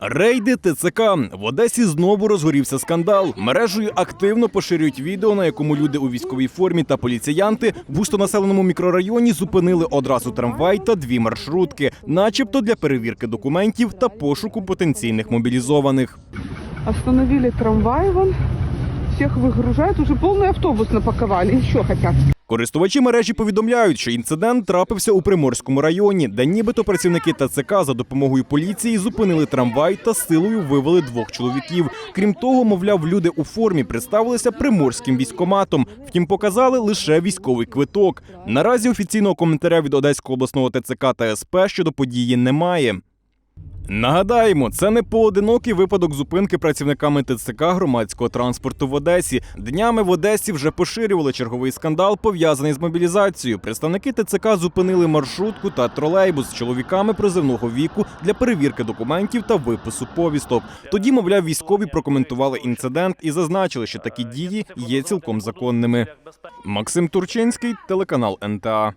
Рейди ТЦК в Одесі знову розгорівся скандал. Мережею активно поширюють відео, на якому люди у військовій формі та поліціянти в густонаселеному мікрорайоні зупинили одразу трамвай та дві маршрутки, начебто для перевірки документів та пошуку потенційних мобілізованих. Остановили трамвай вон. Всех выгружают. Уже полный автобус напаковали. Еще хотят. Користувачі мережі повідомляють, що інцидент трапився у Приморському районі, де нібито працівники ТЦК за допомогою поліції зупинили трамвай та силою вивели двох чоловіків. Крім того, мовляв, люди у формі представилися приморським військоматом. Втім, показали лише військовий квиток. Наразі офіційного коментаря від Одеського обласного ТЦК та СП щодо події немає. Нагадаємо, це не поодинокий випадок зупинки працівниками ТЦК громадського транспорту в Одесі. Днями в Одесі вже поширювали черговий скандал, пов'язаний з мобілізацією. Представники ТЦК зупинили маршрутку та тролейбус з чоловіками призивного віку для перевірки документів та випису повісток. Тоді, мовляв, військові прокоментували інцидент і зазначили, що такі дії є цілком законними. Максим Турчинський, телеканал НТА.